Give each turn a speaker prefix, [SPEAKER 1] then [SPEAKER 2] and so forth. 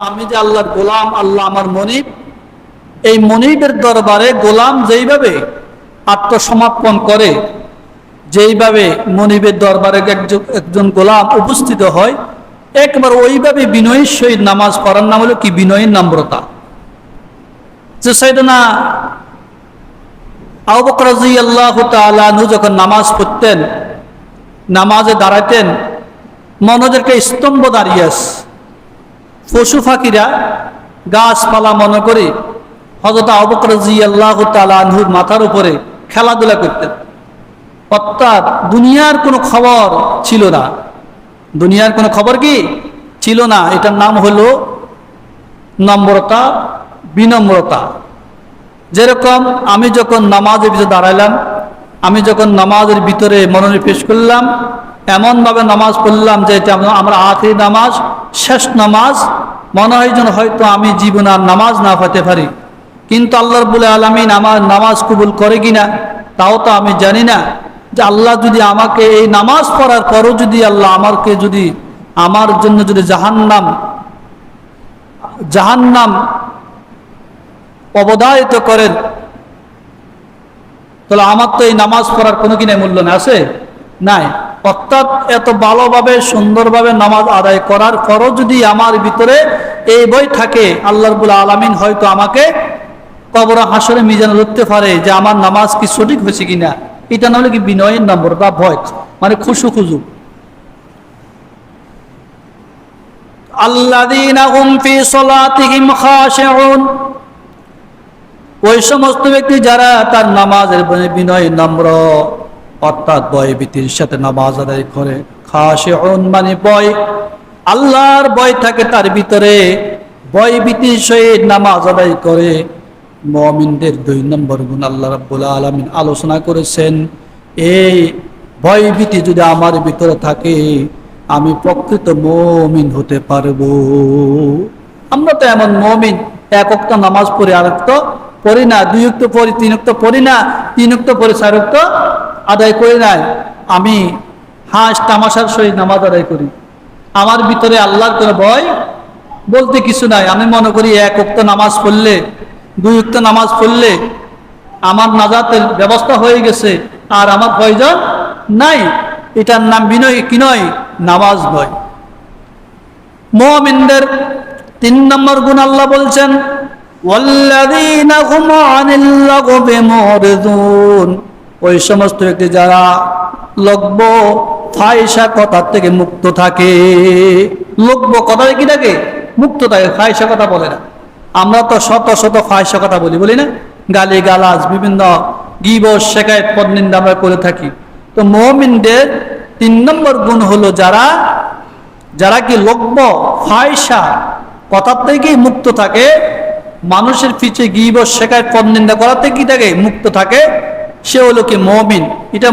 [SPEAKER 1] আমি যে আল্লাহর গোলাম, আল্লাহ আমার মনিব, এই মনিবের দরবারে গোলাম যেইভাবে আত্মসমর্পণ করে, যেইভাবে মনিবের দরবারে একজন গোলাম উপস্থিত হয়, একবার ওইভাবে বিনয়ীর সহিত নামাজ পড়ার নাম হলো কি? বিনয়ীর নম্রতা। যে সাইডনা আবকরাজি আল্লাহ তালু যখন নামাজ পড়তেন, নামাজে দাঁড়াতেন মনোজেরকে স্তম্ভ দাঁড়িয়ে পশু ফাঁকিরা গাছপালা মনে করে হজরত আবকরাজি আল্লাহ তালুর মাথার উপরে খেলাধুলা করতেন। অর্থাৎ দুনিয়ার কোনো খবর ছিল না। দুনিয়ার কোনো খবর কি? ছিল না। এটার নাম হলো নম্রতা, বিনম্রতা। যেরকম আমি যখন নামাজের ভিতরে দাঁড়াইলাম, আমি যখন নামাজের ভিতরে মনোনিবেশ করলাম, এমনভাবে নামাজ পড়লাম যে এটা আমরা- আমরা আখেরি নামাজ শেষ নামাজ, মনে হয় যেন হয়তো আমি জীবন আর নামাজ না হতে পারি। কিন্তু আল্লাহ রবুল আলমিন আমার নামাজ কবুল করে কিনা, তাও তো আমি জানি না। যে আল্লাহ যদি আমাকে এই নামাজ পড়ার পরও যদি আল্লাহ আমাকে যদি আমার জন্য যদি জাহান্নাম জাহান্নাম অবদায়িত করেন, তাহলে আমার তো এই নামাজ পড়ার কোনো কিনে মূল্য না আছে? নাই। অর্থাৎ এত ভালোভাবে, সুন্দরভাবে নামাজ আদায় করার পরও যদি আমার ভিতরে এই বই থাকে, আল্লাহ রবুল আলমিন হয়তো আমাকে কবর হাসরে মিজানে ধরতে পারে যে আমার নামাজ কি সঠিক হয়েছে কিনা। এটা না হলে কি বিনয়ের নম্বর বা ভয় মানে খুশু খুজু। ওই সমস্ত ব্যক্তি যারা তার নামাজের বিনয় নম্র। অর্থাৎ বয় ভীতির সাথে নামাজ আদায় করে। খাসে মানে বয়। আল্লাহর বয় থাকে তার ভিতরে। বয় ভীতির সহিত নামাজ আদায় করে। মমিনদের দুই নম্বর গুণ আল্লাহ রাব্বুল আলমিন আলোচনা করেছেন, এই ভয় ভীতি যদি আমার ভিতরে থাকে, আমি প্রকৃত মমিন হতে পারব। আমরা তো এমন মমিন, এক অক্ত নামাজ পড়ি, আর অক্ত পড়ি না, দুই উক্ত পড়ি, তিন উক্ত পড়ি না, তিন উক্ত পড়ি, চার আদায় করি নাই, আমি হাঁস তামাশার সহিত নামাজ আদায় করি। আমার ভিতরে আল্লাহর কোনো ভয় বলতে কিছু নাই। আমি মনে করি এক উক্ত নামাজ পড়লে, দুই উক্ত নামাজ পড়লে আমার নাজাতের ব্যবস্থা হয়ে গেছে, আর আমার প্রয়োজন নাই। এটার নাম বিনয় কি নয়? নামাজ নয়। মুমিনদের তিন নম্বর গুণ আল্লাহ বলছেন ওই সমস্ত ব্যক্তি যারা লগ্ব ফাইসা কথার থেকে মুক্ত থাকে লগ্ব কথা কি থাকে? মুক্ত থাকে ফাইসা কথা বলে না। আমরা তো শত শত ফাইসা কথা বলি বলি না? গালি গালাজ বিভিন্ন গিব শেখায়ত পদনিন্দা আমরা করে থাকি। তো মমিনদের তিন নম্বর গুণ হলো যারা যারা কি লব্য ফায়সা কথার থেকেই মুক্ত থাকে, মানুষের পিছে গিব শেখায় পদ নিন্দা করার থেকে কি থাকে? মুক্ত থাকে। সে হলো কি মমিন। এটা